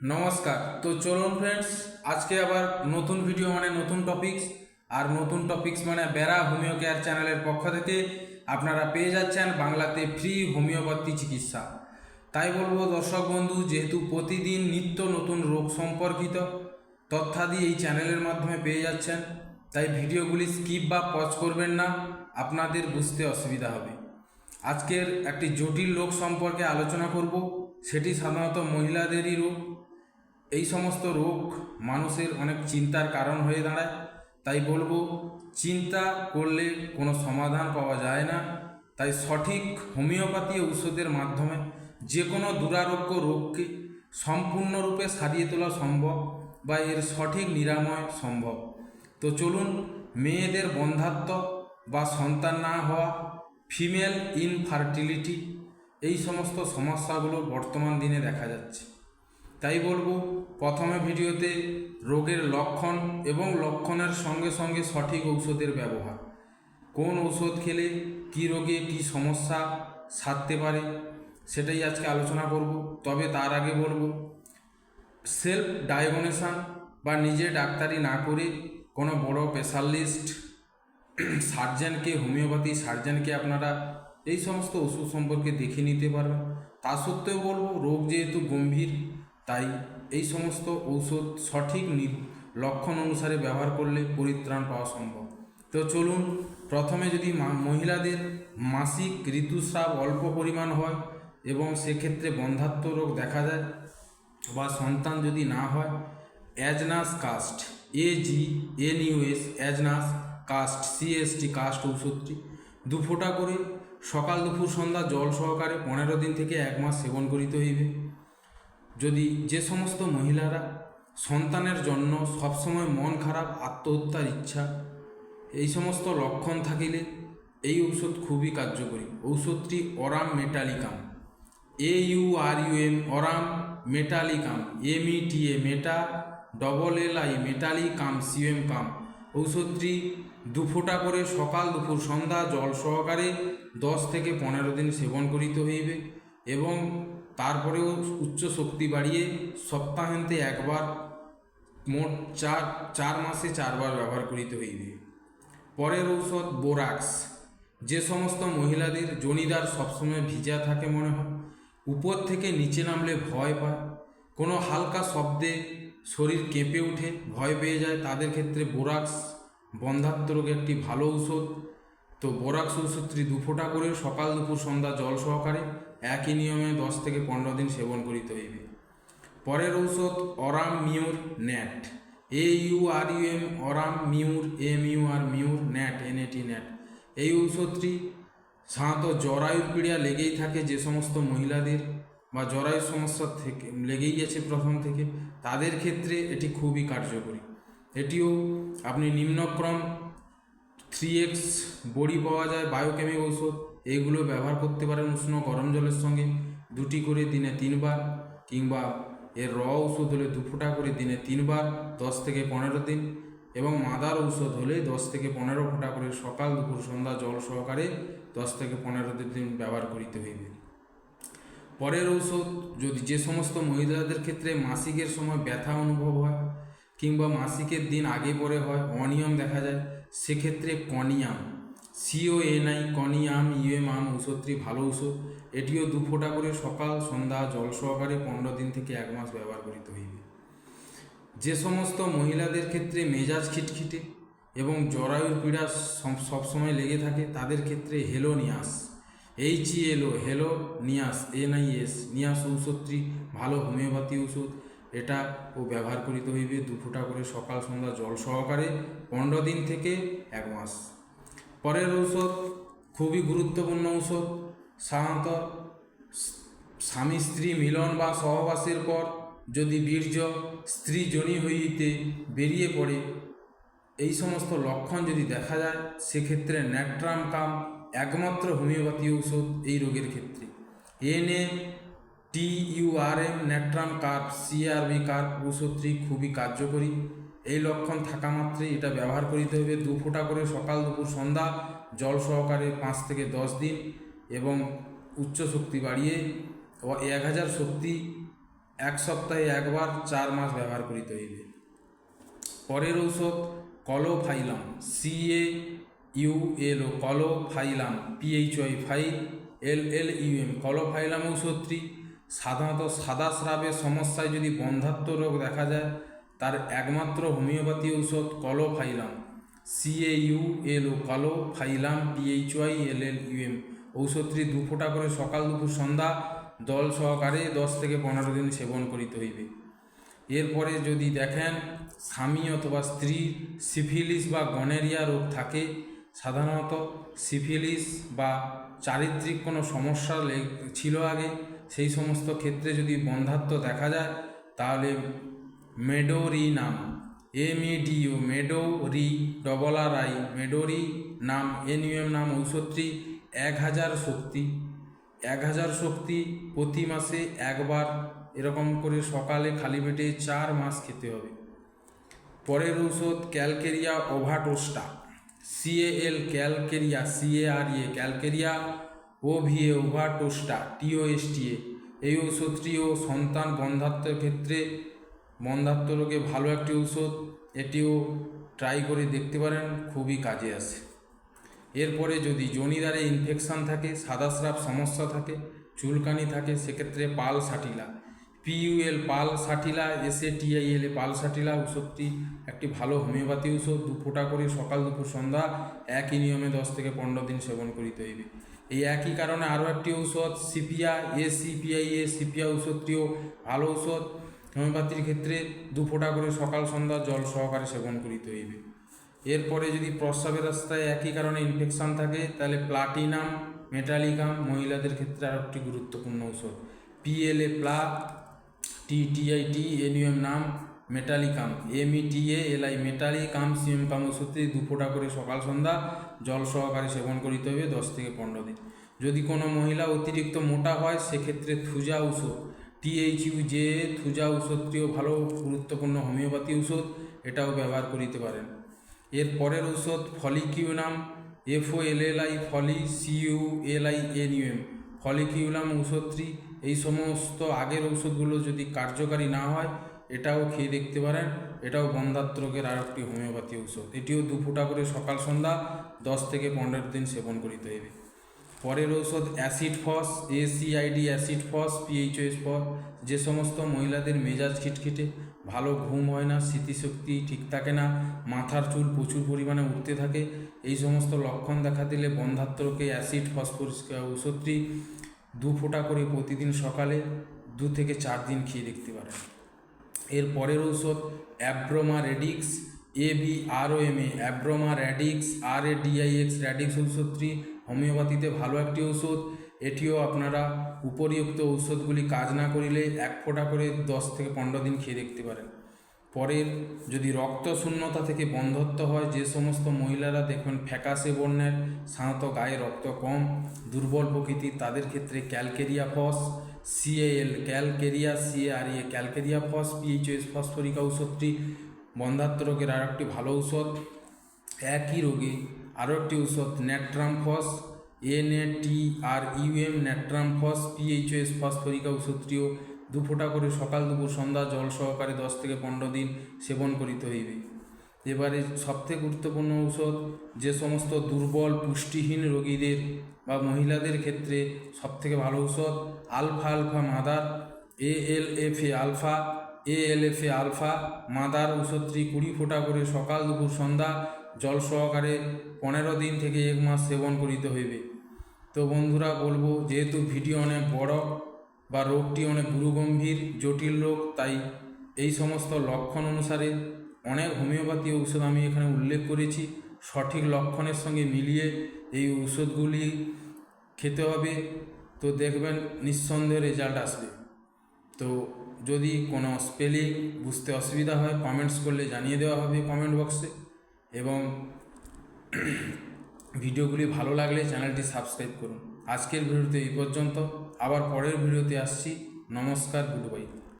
নমস্কার। তো চলুন ফ্রেন্ডস আজকে আবার নতুন ভিডিও মানে নতুন টপিকস আর নতুন টপিকস মানে বেড়া হোমিও কেয়ার চ্যানেলের পক্ষ থেকে আপনারা পেয়ে যাচ্ছেন বাংলাতে ফ্রি হোমিওপ্যাথি চিকিৎসা। তাই বলব, দর্শক বন্ধু, যেহেতু প্রতিদিন নিত্য নতুন রোগ সম্পর্কিত তথ্যাদি এই চ্যানেলের মাধ্যমে পেয়ে যাচ্ছেন, তাই ভিডিওগুলি স্কিপ বা পজ করবেন না, আপনাদের বুঝতে অসুবিধা হবে। আজকের একটি জটিল রোগ সম্পর্কে আলোচনা করব, সেটি সাধারণত মহিলাদেরই রোগ এই সমস্ত রোগ মানুষের অনেক চিন্তার কারণ হয়ে দাঁড়ায়। তাই বলব, চিন্তা করলে কোনো সমাধান পাওয়া যায় না। তাই সঠিক হোমিওপ্যাথি ঔষধের মাধ্যমে যে কোনো দুরারোগ্য রোগকে সম্পূর্ণরূপে সারিয়ে তোলা সম্ভব বা এর সঠিক নিরাময় সম্ভব। তো চলুন, মেয়েদের বন্ধাত্ব বা সন্তান না হওয়া, ফিমেল ইনফার্টিলিটি এই সমস্ত সমস্যাগুলো বর্তমান দিনে দেখা যাচ্ছে। তাই বলব, প্রথমে ভিডিওতে রোগের লক্ষণ এবং লক্ষণের সঙ্গে সঙ্গে সঠিক ঔষধের ব্যবহার। কোন ঔষধ খেলে কী রোগে কী সমস্যা সারতে পারে সেটাই আজকে আলোচনা করব। তবে তার আগে বলব সেলফ ডায়াগনেশন বা নিজে ডাক্তারি না করে কোনো বড় স্পেশালিস্ট সার্জেনকে হোমিওপ্যাথি সার্জেনকে আপনারা এই সমস্ত ওষুধ সম্পর্কে দেখে নিতে পারবেন। তা সত্ত্বেও বলব, রোগ যেহেতু গম্ভীর তাই এই সমস্ত ঔষধ সঠিক লক্ষণ অনুসারে ব্যবহার করলে পরিত্রাণ পাওয়া সম্ভব। তো চলুন, প্রথমে যদি মহিলাদের মাসিক ঋতুস্রাব অল্প পরিমাণ হয় এবং সেক্ষেত্রে বন্ধাত্ম রোগ দেখা যায় বা সন্তান যদি না হয়, agnus cast, A G N U S agnus cast CST cast ঔষধটি দু ফোঁটা করে সকাল দুপুর সন্ধ্যা জল সহকারে পনেরো দিন থেকে এক মাস সেবন করিতে হইবে। যদি যে সমস্ত মহিলারা সন্তানের জন্য সবসময় মন খারাপ, আত্মহত্যার ইচ্ছা, এই সমস্ত লক্ষণ থাকিলে এই ঔষধ খুবই কার্যকরী। ঔষধটি aurum metallicum. A U R U M aurum metallicum. M E T A meta, double L I metallicum, CM cum. ঔষধটি দু ফোঁটা করে সকাল দুপুর সন্ধ্যা জল সহকারে দশ থেকে পনেরো দিন সেবন করিতে হইবে এবং তারপরেও উচ্চ শক্তি বাড়িয়ে সপ্তাহান্তে একবার মোট চার চার মাসে চারবার ব্যবহার করিতে হইবে। পরের ঔষধ বোরাক্স। যে সমস্ত মহিলাদের জনিদার সবসময় ভিজা থাকে মনে হয়, উপর থেকে নিচে নামলে ভয় পায়। কোনো হালকা শব্দে শরীর কেঁপে উঠে ভয় পেয়ে যায়। তাদের ক্ষেত্রে বোরাক্স বন্ধাত্ম রোগে একটি ভালো ঔষধ। তো বোরাক্স ঔষধটি দু ফোঁটা করে সকাল দুপুর সন্ধ্যা জল সহকারে একই নিয়মে দশ থেকে পনেরো দিন সেবন করিতে হইবে। পরের ঔষধ aurum mur nat. A U R U M aurum mur, M U R mur nat, N AT nat. এই ঔষধটি সাধারণত জরায়ুর পীড়া লেগেই থাকে যে সমস্ত মহিলাদের বা জরায়ুর সমস্যা থেকে, লেগেই গেছে প্রথম থেকে। তাদের ক্ষেত্রে এটি খুবই কার্যকরী। এটিও আপনি নিম্নক্রম থ্রি এক্স বড়ি পাওয়া যায় বায়োকেমিক ঔষধ। এইগুলো ব্যবহার করতে পারেন উষ্ণ গরম জলের সঙ্গে। দুটি করে দিনে তিনবার কিংবা এর র ঔষধ হলে দু ফোঁটা করে দিনে তিনবার দশ থেকে পনেরো দিন এবং মাদার ঔষধ হলে দশ থেকে পনেরো ফোঁটা করে সকাল, দুপুর, সন্ধ্যা জল সহকারে দশ থেকে পনেরো দিন ব্যবহার করিতে হইবে। পরের ঔষধ যদি যে সমস্ত মহিলাদের ক্ষেত্রে মাসিকের সময় ব্যথা অনুভব হয় কিংবা মাসিকের দিন আগে পরে হয়, অনিয়ম দেখা যায়, সেক্ষেত্রে conium. CO NI conium, UM আম ঔষধটি ভালো ঔষধ। এটিও দু ফোঁটা করে সকাল, সন্ধ্যা, জল সহকারে পনেরো দিন থেকে এক মাস ব্যবহার করিতে হইবে। যে সমস্ত মহিলাদের ক্ষেত্রে মেজাজ খিটখিটে এবং জরায়ুর পীড়া সব- সবসময় লেগে থাকে, তাদের ক্ষেত্রে helonias H L O helonias N I S নিয়াস ঔষধটি ভালো হোমিওপ্যাথি ওষুধ এটা ও ব্যবহার করিতে হইবে দু ফোঁটা করে সকাল, সন্ধ্যা, জল সহকারে পনেরো দিন থেকে এক মাস। পরের ঔষধ খুবই গুরুত্বপূর্ণ ঔষধ। সাধারণত স্বামী স্ত্রী মিলন বা সহবাসের পর যদি বীর্য স্ত্রী জনি হইতে বেরিয়ে পড়ে, এই সমস্ত লক্ষণ যদি দেখা যায়, সেক্ষেত্রে ন্যাট্রাম কাম একমাত্র হোমিওপ্যাথি ঔষধ এই রোগের ক্ষেত্রে। N A T U R M natrum carb, C R B carb ঔষধটি খুবই কার্যকরী। এই লক্ষণ থাকা মাত্রই এটা ব্যবহার করিতে হবে দু ফোঁটা করে সকাল, দুপুর, সন্ধ্যা, জল সহকারে পাঁচ থেকে দশ দিন এবং উচ্চ শক্তি বাড়িয়ে এক হাজার শক্তি এক সপ্তাহে একবার চার মাস ব্যবহার করিতে হইবে। পরের ঔষধ caulophyllum C A U L O caulophyllum P H Y five L L U M caulophyllum ঔষধটি সাধারণত সাদা স্রাবের সমস্যায় যদি বন্ধাত্ম রোগ দেখা যায় তার একমাত্র হোমিওপ্যাথি ঔষধ caulophyllum phyllum U L O caulophyllum P H Y L L U M ঔষধটি দু ফোঁটা করে সকাল দুপুর সন্ধ্যা দল সহকারে দশ থেকে পনেরো দিন সেবন করিতে হইবে। এরপরে যদি দেখেন স্বামী অথবা স্ত্রীর সিফিলিস বা গনেরিয়া রোগ থাকে, সাধারণত সিফিলিস বা চারিত্রিক কোনো সমস্যা ছিল আগে, সেই সমস্ত ক্ষেত্রে যদি বন্ধাত্ম দেখা যায়, তাহলে medorrhinum M E D O মেডোরি, double R I, medorrhinum, N U M নাম, ঔষধটি এক হাজার শক্তি। এক হাজার শক্তি প্রতি মাসে একবার এরকম করে সকালে খালি পেটে চার মাস খেতে হবে। পরের ঔষধ calcarea ovi testae, C A L calcarea C A R E A calcarea O V A ovi testae, T O S T A. এই ঔষধটিও সন্তান বন্ধাত্মের ক্ষেত্রে বন্ধাত্ম রোগে ভালো একটি ঔষধ, এটিও ট্রাই করে দেখতে পারেন, খুবই কাজে আসে। এরপরে যদি জনিদারে ইনফেকশন থাকে সাদা স্রাব সমস্যা থাকে, চুলকানি থাকে, সেক্ষেত্রে পাল সাটিলা পিইউএল পাল সাটিলা এসএ টিআইএল এ পাল সাটিলা ওষুধটি একটি ভালো হোমিওপ্যাথি ওষুধ দু ফোঁটা করে সকাল দুপুর সন্ধ্যা একই নিয়মে দশ থেকে পনেরো দিন সেবন করিতে হইবে। এই একই কারণে আরও একটি ঔষধ, sepia A CPI A sepia ওষুধটিও ভালো ঔষধ। হোমিওপ্যাথির ক্ষেত্রে দু ফোঁটা করে সকাল, সন্ধ্যা জল সহকারে সেবন করিতে হইবে। এরপরে যদি প্রস্রাবের রাস্তায় একই কারণে ইনফেকশন থাকে, তাহলে প্লাটিনাম মেটালিকাম মহিলাদের ক্ষেত্রে আরও একটি গুরুত্বপূর্ণ ঔষধ। পিএলএ প্লা টি টিআইটি এনইউএম নাম metallicum META LI metallicum CM cum ওষুধটি দু ফোঁটা করে সকাল, সন্ধ্যা জল সহকারে সেবন করিতে হবে দশ থেকে পনেরো দিন। যদি কোনো মহিলা অতিরিক্ত মোটা হয়, সেক্ষেত্রে থুজা টিএইচইউ যে থুজা ঔষধটিও ভালো গুরুত্বপূর্ণ হোমিওপ্যাথি ঔষধ, এটাও ব্যবহার করিতে পারেন। এর পরের ঔষধ folliculinum F O L L I Fali C U L I N U M folliculinum ঔষধটি। এই সমস্ত আগের ঔষধগুলো যদি কার্যকারী না হয়, এটাও খেয়ে দেখতে পারেন। এটাও বন্ধাত্ম রোগের আর একটি হোমিওপ্যাথি ঔষধ। এটিও দু ফুটা করে সকাল সন্ধ্যা দশ থেকে পনেরো দিন সেবন করিতে হইবে। পরের ঔষধ acid phos ACID acid phos PHS phos, যে সমস্ত মহিলাদের মেজাজ খিটখিটে, ভালো ঘুম হয় না, স্মৃতিশক্তি ঠিক থাকে না, মাথার চুল প্রচুর পরিমাণে উঠতে থাকে, এই সমস্ত লক্ষণ দেখা দিলে বন্ধাত্মকে অ্যাসিড ফসফরিস ঔষধটি দু ফোঁটা করে প্রতিদিন সকালে দু থেকে চার দিন খেয়ে দেখতে পারেন। এর পরের ঔষধ abroma radix, A B R O M A, abroma radix R A DIX radix ঔষধটি হোমিওপ্যাথিতে ভালো একটি ঔষধ এটিও আপনারা উপরিউক্ত ঔষধগুলি কাজ না করিলে এক ফোঁটা করে দশ থেকে পনেরো দিন খেয়ে দেখতে পারেন। পরের, যদি রক্ত শূন্যতা থেকে বন্ধত্ব হয়, যে সমস্ত মহিলারা দেখবেন ফ্যাকাশে বর্ণের সাধারণত গায়ে রক্ত কম, দুর্বল প্রকৃতি, তাদের ক্ষেত্রে calcarea phos, CAL calcarea CAREA calcarea phos PHS phosphoric ঔষধটি বন্ধাত্ম রোগের আর একটি ভালো ঔষধ। একই রোগে আরও একটি ঔষধ natrum phos N A T R UM natrum phos PHS phosphoric ঔষধটিও দু ফোঁটা করে সকাল দুপুর সন্ধ্যা জল সহকারে দশ থেকে পনেরো দিন সেবন করিতে হইবে। এবারে সবথেকে গুরুত্বপূর্ণ ঔষধ, যে সমস্ত দুর্বল, পুষ্টিহীন রোগীদের বা মহিলাদের ক্ষেত্রে সবথেকে ভালো ঔষধ, আলফা alpha mother A L F A alfa A L F A alfa mother ঔষধটি কুড়ি ফোঁটা করে সকাল দুপুর সন্ধ্যা জল সহকারে পনেরো দিন থেকে এক মাস সেবন করিতে হইবে। তো বন্ধুরা, বলব, যেহেতু ভিডিও অনেক বড় বা রোগটি অনেক গুরুগম্ভীর, জটিল রোগ, তাই এই সমস্ত লক্ষণ অনুসারে অনেক হোমিওপ্যাথি ঔষধ আমি এখানে উল্লেখ করেছি। সঠিক লক্ষণের সঙ্গে মিলিয়ে এই ঔষধগুলি খেতে হবে। তো দেখবেন নিঃসন্দেহে রেজাল্ট আসবে। তো যদি কোনো স্পেলিং বুঝতে অসুবিধা হয়, কমেন্টস করলে জানিয়ে দেওয়া হবে কমেন্ট বক্সে। এবং ভিডিওগুলি ভালো লাগলে চ্যানেলটি সাবস্ক্রাইব করুন। আজকের ভিডিওতে এই পর্যন্ত। আবার পরের ভিডিওতে আসছি। নমস্কার, গুড বাই।